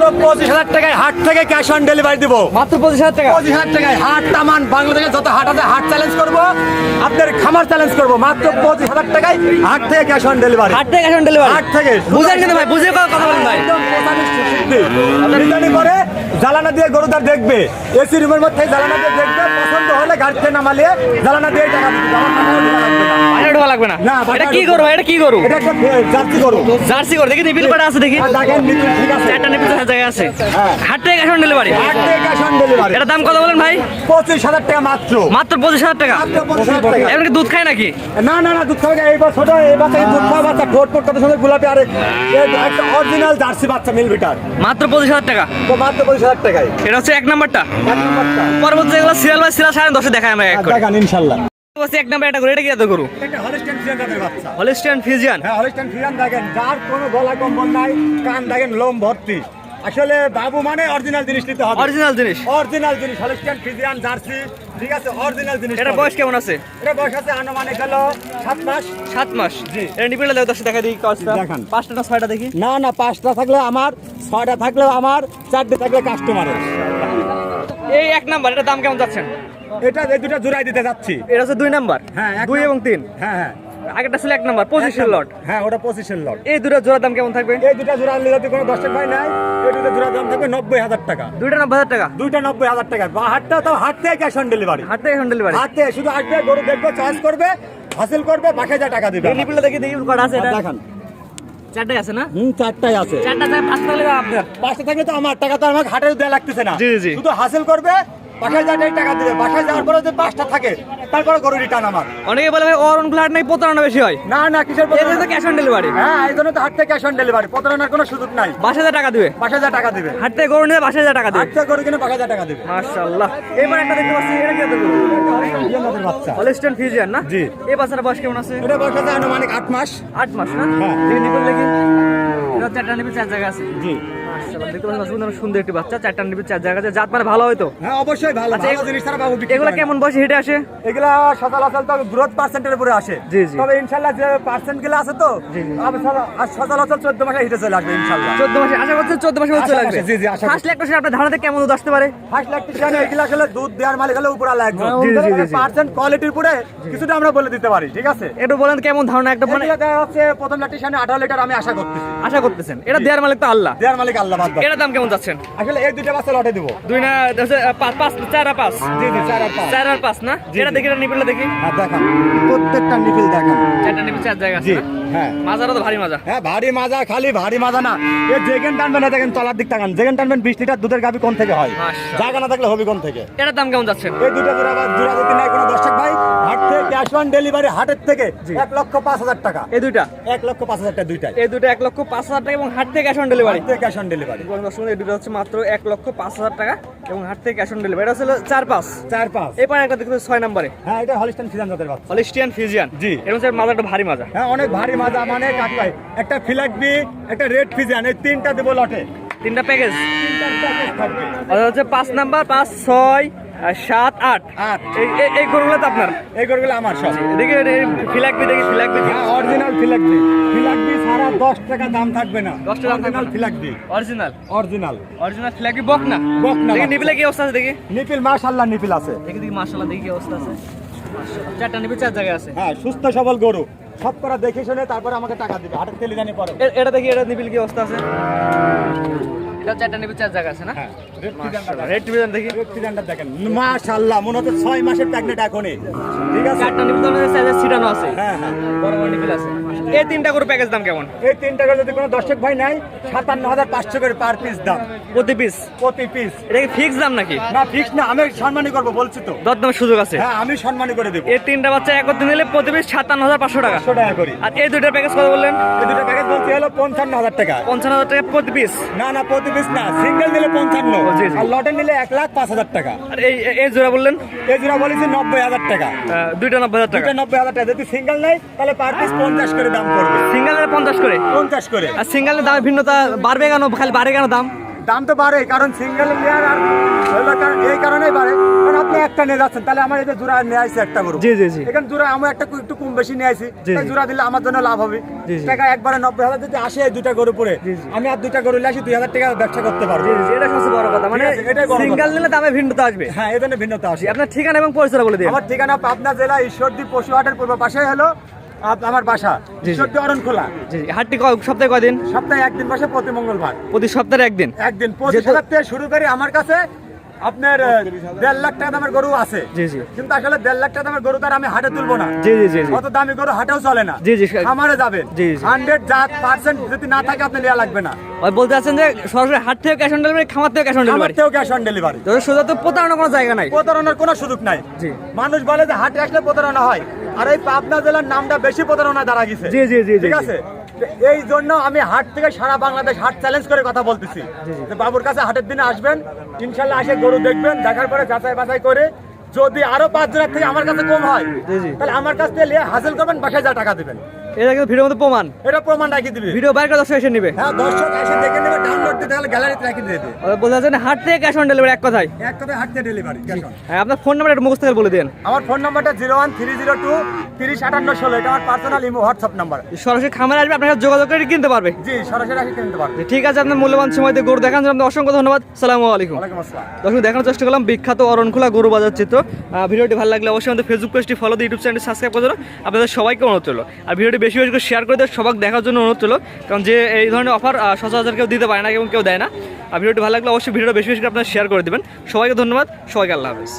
পঁচিশ হাজার টাকায় হাট থেকে ক্যাশ অন ডেলিভারি দিব। মাত্র পঁচিশ হাজার টাকা? পঁচিশ হাজার টাকায় হাট তামান বাংলাদেশে যত হাট আছে হাট চ্যালেঞ্জ করব। আপনার খামার চ্যালেঞ্জ করব। মাত্র পঁচিশ হাজার টাকায় হাট থেকে ক্যাশ অন ডেলিভারি হাট থেকে এখন ডেলিভারি হাট থেকে। বুঝেন কিন্তু ভাই বুঝে কথা বলেন ভাই। করে জ্বালানা দিয়ে গরুদার দেখবে। এসি রুমের মধ্যে জ্বালানা দিয়ে দেখবে পছন্দ। হলে গাড়ি থেকে নামালিয়ে জ্বালানা দিয়ে টাকা দিতে আমার টাকাও লাগবে না। বাইরে ঢোকা লাগবে না? না, এটা কি করব এটা কি করব এটা একটা জার্সি গরু জার্সি করে। দেখি নিপিল কটা আছে দেখি। দেখেন নিচে ঠিক আছে। চারটা নিপিল চার আছে। হ্যাঁ। হাট থেকে এখন ডেলিভারি হাট থেকে ক্যাশ অন ডেলিভারি এটা দাম কত বলেন ভাই? পঁচিশ হাজার টাকা মাত্র। মাত্র পঁচিশ হাজার টাকা? মাত্র পঁচিশ হাজার টাকা। এমন কি দুধ খায় নাকি? না না না দুধ খাবে দুধ খাওয়া বাচ্চা ঠোঁট ফোট কত সুন্দর গোলাপি। আর একটা অরিজিনাল জার্সি বাচ্চা মিল বিটার মাত্র পঁচিশ হাজার টাকা? মাত্র পঁচিশ হাজার টাকায়। এটা হচ্ছে এক নাম্বারটা। এক নম্বরটা। পরবর্তী যেগুলো সিরিয়াল বাই সিরিয়াল সাড়ে দশে দেখায় আমরা এক করে। দেখান ইনশাল্লাহ। বলছি এক নাম্বার এটা করে এটা কি এত করু এটা হলিস্টাইন ফ্রিজিয়ানের বাচ্চা। হলিস্টিয়ান ফিজিয়ান হ্যাঁ হলিস্টাইন ফ্রিজিয়ান দেখেন যার কোনো গলা কম্বল নাই কান দেখেন লোম ভর্তি। আসলে বাবু মানে অরিজিনাল জিনিস নিতে হবে। অরিজিনাল জিনিস? অরিজিনাল জিনিস হলিস্টাইন ফ্রিজিয়ান জার্সি ঠিক আছে অরিজিনাল জিনিস এটা বয়স কেমন আছে? এটা বয়স আছে আনুমানিক হলো সাত মাস। সাত মাস? জি। এটা নিপিলটা দেখো দশে দেখা দেখি কস্টটা দেখান। পাঁচটা না ছয়টা দেখি। না না পাঁচটা থাকলে আমার ছয়টা থাকলেও আমার চারটে থাকলে কাস্টমারের এই এক নাম্বার এটা দাম কেমন যাচ্ছেন? এটা এই দুটো জোড়াই দিতে যাচ্ছি। এটা হচ্ছে দুই নাম্বার? হ্যাঁ দুই এবং তিন? হ্যাঁ হ্যাঁ। আগেরটা ছিল এক নাম্বার পঁচিশের লট হ্যাঁ ওটা পঁচিশের লট এই দুটো জোড়ার দাম কেমন থাকবে? এই দুটো জোড়া নিলে যদি কোনো দর্শক ভাই নাই। এই দুটো জোড়া দাম থাকবে নব্বই হাজার টাকা। দুইটা নব্বই হাজার টাকা? দুইটা নব্বই হাজার টাকা। বা হাটটা তো ক্যাশ অন ডেলিভারি হাট থেকে এখন ডেলিভারি হাট থেকে শুধু গরু দেখবে চয়েস করবে হাসিল করবে বাকি যা টাকা দিবে। নিপিলটা দেখি দেখি কটা আছে এটা? দেখান। চারটাই আছে না? হুম চারটাই আছে। চারটা চার পাঁচটা থাকলে তো আমার টাকা তো আমাকে হাটে দেওয়া লাগতেছে না। জি, জি। শুধু হাসিল করবে বাসায় যাটাই টাকা দিবে। বাসায় যাওয়ার পরে যদি পাঁচটা থাকে তারপরে গরু রিটার্ন আমার। অনেকে বলে ভাই অরণ ফ্ল্যাট নাই প্রতারণা বেশি হয়। না না কিসের এদের তো ক্যাশ অন ডেলিভারি হ্যাঁ এই জন্য তো হাট থেকে ক্যাশ অন ডেলিভারি প্রতারণার কোনো সুযোগ নাই। বাসা হাজার টাকা দিবে। বাসায় যা টাকা দিবে। হাট থেকে গরু নিয়ে টাকা দিবে। হাট থেকে গরু কিনে বাসায় যা টাকা দিবে। মাশাআল্লাহ। এবার একটা দেখতে পাচ্ছি এটা কি এত গরু বাচ্চা। হলিস্টান ফিজিয়ান না? জি। এই বাচ্চাটা বয়স কেমন আছে? এটা বয়স আছে আনুমানিক আট মাস। আট মাস না? হ্যাঁ। দেখি নিপল দেখি? এটা চারটা নিপল চার জায়গা আছে। জি। দেখতে পাচ্ছেন সুন্দর সুন্দর একটি বাচ্চা চারটা নিপল চার জায়গা জাত মানে ভালো হয়তো হ্যাঁ অবশ্যই ভালো। আচ্ছা, ভালো জিনিস তারা বাবু এগুলো কেমন বয়সে হেঁটে আসে? এগুলা সচলাচল তো গ্রোথ পার্সেন্টের উপরে আসে। জি, জি। তবে ইনশাল্লাহ যে পার্সেন্টগুলো আছে তো জি, জি। আমি সচল- আর সচলাচল চোদ্দ মাসে হিটে চলে আসবে ইনশাল্লাহ। চোদ্দ মাসে আশা করছেন চোদ্দ মাসে চলে আসবে। জি, জি, আশা ফার্স্ট ল্যাকটেশন আপনার ধারণাতে কেমন দুধ আসতে পারে? ফার্স্ট ইলেকট্রিশিয়ান এগুলা আসলে দুধ দেওয়ার মালিক হলে উপরে লাগবে জি, জি, জি, জি। পার্সেন্ট কোয়ালিটির উপরে কিছুটা আমরা বলে দিতে পারি ঠিক আছে? একটু বলেন কেমন ধারণা? একটা মানে হচ্ছে প্রথম আঠারো লিটার আমি আশা করতেছি। আশা করতেছেন। এটা দেওয়ার মালিক তো আল্লাহ। দেওয়ার মালিক আল্লাহ। বাদ এটার দাম কেমন যাচ্ছেন? আসলে এই দুইটা বাচ্চা লটে দিব। দুই না পাঁচ পাঁচ চার পাঁচ? জি জি চার পাঁচ। চার আর পাঁচ না? এটা দেখি এটা নিপিলটা দেখি। হ্যাঁ দেখান। প্রত্যেকটা নিপিল দেখান। চারটা নিপিল চার জায়গা জি হ্যাঁ। মাজারও তো ভারী মাজা। হ্যাঁ ভারী মাজা খালি ভারী মাজা না। এ যেখান টানবেন না দেখেন তলার দিক তাকান। যেখান টানবেন বিশ লিটার দুধের গাভি কোন থেকে হয়? জায়গা না থাকলে হবি কোন থেকে? এটার দাম কেমন যাচ্ছে এই দুটো জোড়া বা জোড়া যদি নাই কোনো দর্শক ভাই ক্যাশ অন ডেলিভারি হাটের থেকে এক লক্ষ পাঁচ হাজার টাকা। এই দুইটা? এক লক্ষ পাঁচ হাজার টাকা দুইটাই। এই দুটো এক লক্ষ পাঁচ হাজার টাকা এবং হাট থেকে cash on delivery? Cash on delivery. এই দুটো হচ্ছে মাত্র এক লক্ষ পাঁচ হাজার টাকা এবং হাট থেকে ক্যাশ অন ডেলিভারি। এটা হচ্ছে চার পাঁচ। চার পাঁচ। এরপর একটা দেখতে ছয় নম্বরে। হ্যাঁ এটা হলিস্টান ফিজান জাতের বাচ্চা। হলিস্টিয়ান ফিজিয়ান জি। এরকম হচ্ছে মাজাটা ভারী মাজা। হ্যাঁ অনেক ভারী মাজা মানে কাকাই একটা ফিলাকবি একটা রেড ফিজান এই তিনটা দেবো লটে। তিনটা প্যাকেজ তিনটা প্যাকেজ থাকবে। হচ্ছে পাঁচ নাম্বার পাঁচ ছয় সাত আট। আট। এই গরুগুলো তো আপনার? এই গরুগুলো আমার সব। দেখি ফিলাকবি দেখি ফিলাকবি হ্যাঁ অরিজিনাল ফিলাকবি ফিলাকবি সারা দশ টাকা দাম থাকবে না। 10 টাকা দাম ফিলাকবি অরিজিনাল অরিজিনাল অরিজিনাল ফিলাকবি বক না বক না? দেখি নিপিলে কি অবস্থা আছে দেখি। নিপিল মাশাল্লাহ নিপিল আছে। দেখি দেখি মাশাআল্লাহ দেখি কি অবস্থা আছে। চারটা নিপিল চার জায়গায় আছে। হ্যাঁ সুস্থ সবল গরু। সব করা দেখে শুনে তারপরে আমাকে টাকা দিবে। হাটের তেলে জানি পরে এটা দেখি এটা নিপিল কি অবস্থা আছে? এটা চারটা নিপিল চার জায়গা আছে না? হ্যাঁ রেড ফিজানটা দেখেন। রেড টিভি দেখি। রেড ফিজানটা দেখেন। মাশাল্লাহ মনে হচ্ছে ছয় মাসের প্রেগনেন্ট এখনই। ঠিক আছে? চারটা নিপিল তো আমাদের ছিটানো আছে। হ্যাঁ হ্যাঁ। বড় বড় নিপিল আছে। এই তিনটা করে প্যাকেজ দাম কেমন? এই তিন টাকা যদি কোনো দর্শক ভাই নাই সাতান্ন হাজার পাঁচশো করে পার পিস দাম। প্রতি পিস প্রতি পিস এটা কি ফিক্স দাম নাকি? না ফিক্স না আমি সম্মানই করব বলছি তো। সুযোগ আছে। হ্যাঁ আমি সম্মানই করে দেবো। এই তিনটা বাচ্চা একত্রে নিলে প্রতি পিস সাতান্ন হাজার পাঁচশো টাকা করি। আর এই দুইটার প্যাকেজ কত বললেন? এই দুটো প্যাকেজ বলছি হলো পঞ্চান্ন হাজার টাকা। পঞ্চান্ন হাজার টাকা প্রতি পিস না না প্রতি পিস না সিঙ্গেল নিলে পঞ্চান্ন। আর লটে নিলে এক লাখ পাঁচ হাজার টাকা। আর এই জোড়া বললেন? এই জোড়া বলেছি নব্বই হাজার টাকা। দুইটা নব্বই হাজার টাকা। নব্বই হাজার টাকা। যদি সিঙ্গেল নেই তাহলে পার পিস পঞ্চাশ করে দাম পড়বে। সিঙ্গেল পঞ্চাশ করে? পঞ্চাশ করে। আর সিঙ্গেলের ভিন্নতা বাড়বে কেন? খালি বাড়ে কেন দাম? দাম তো বাড়ে কারণ সিঙ্গেল লেয়ার আর হলো কারণ এই কারণেই বাড়ে কারণ আপনি একটা নিয়ে যাচ্ছেন তাহলে আমার এই যে জোড়া নিয়ে আসছে একটা গরু জি, জি, জি। এখানে জোড়া আমার একটা একটু কম বেশি নিয়ে আসি। জোড়া দিলে আমার জন্য লাভ হবে। টাকা একবারে নব্বই হাজার যদি আসে এই দুইটা গরু পরে। আমি আর দুটা গরু নিয়ে আসি দুই হাজার টাকা ব্যবসা করতে পারব এটা সবচেয়ে বড় কথা মানে কথা। সিঙ্গেল নিলে দামে ভিন্নতা আসবে হ্যাঁ এই জন্য ভিন্নতা আসে আপনার ঠিকানা এবং পরিচয় বলে দিন আমার ঠিকানা পাবনা জেলা ঈশ্বরদী পশুহাটের পূর্ব পাশে হলো আমার বাসা। অরণ খোলা। জি হাটটি সপ্তাহে কয়দিন? সপ্তাহে একদিন বসে প্রতি মঙ্গলবার। প্রতি সপ্তাহে একদিন? একদিন। যেহেতু- শুরু করে আমার কাছে আপনার দেড় লাখ টাকা দামের গরু আছে। জি জি। কিন্তু আসলে দেড় লাখ টাকা দামের গরু তার আমি হাটে তুলবো না। জি জি জি অত দামি গরু হাটেও চলে না। জি, জি। আমারে যাবে জি। হান্ড্রেড জাত পার্সেন্ট যদি না থাকে আপনি নেওয়া লাগবে না। ওই বলতে চাচ্ছেন যে সরাসরি হাট থেকে ক্যাশ অন ডেলিভারি খামার থেকে ক্যাশ অন ডেলিভারি থেকেও ক্যাশ অন ডেলিভারি তো সোজা তো প্রতারণার কোনো জায়গা নাই। প্রতারণার কোনো সুযোগ নাই। জি। মানুষ বলে যে হাটে আসলে প্রতারণা হয়। আর এই পাবনা জেলার নামটা বেশি প্রতারণা দ্বারা গেছে। জি, জি, জি, ঠিক আছে? এই জন্য আমি হাট থেকে সারা বাংলাদেশ হাট চ্যালেঞ্জ করে কথা বলতেছি। যে বাবুর কাছে হাটের দিনে আসবেন ইনশাল্লাহ আসে গরু দেখবেন দেখার পরে যাচাই বাছাই করে যদি আরও পাঁচ জনের থেকে আমার কাছে কম হয়। তাহলে আমার কাছ থেকে নিয়ে হাসিল করবেন বাসায় যা টাকা দিবেন। এটা কিন্তু ভিডিওর মধ্যে প্রমাণ। এটা প্রমাণ রাখি দিবি। ভিডিও বাইরে দর্শক এসে নিবে। হ্যাঁ দর্শক এসে দেখে নেবে ডাউনলোড দিতে হলে গ্যালারিতে রাখি দিতে বলে চাচ্ছেন হাট থেকে ক্যাশ অন ডেলিভারি এক কথায়। এক কথায় হাট থেকে ডেলিভারি ক্যাশ অন হ্যাঁ আপনার ফোন নাম্বার একটু মুখস্থ করে বলে দেন আমার ফোন নাম্বারটা zero one three zero two তিরিশ আটান্ন ষোলো এটা আমার পার্সোনাল ইমো হোয়াটসঅ্যাপ নাম্বার সরাসরি খামারে আসবে আপনার সাথে যোগাযোগ করে কিনতে পারবে। জি সরাসরি আসি কিনতে পারবে। ঠিক আছে আপনার মূল্যবান সময় দিয়ে গরু দেখান জন্য অসংখ্য ধন্যবাদ। সালামু আলাইকুম। দর্শক দেখানোর চেষ্টা করলাম বিখ্যাত অরণখোলা গরু বাজার চিত্র। ভিডিওটি ভালো লাগলে অবশ্যই আমাদের ফেসবুক পেজটি ফলো দিয়ে ইউটিউব চ্যানেলটি সাবস্ক্রাইব করে আপনাদের সবাইকে অনুরোধ রইল। আর ভিডিওটি বেশি বেশি করে শেয়ার করে দিয়ে সবাই দেখার জন্য অনুরোধ রইল। কারণ যে এই ধরনের অফার সচরাচর কেউ দিতে পারে না এবং কেউ দেয় না। আর ভিডিওটি ভালো লাগলে অবশ্যই ভিডিওটা বেশি বেশি করে আপনারা শেয়ার করে দেবেন। সবাইকে ধন্যবাদ সবাইকে আল্লাহ হাফেজ।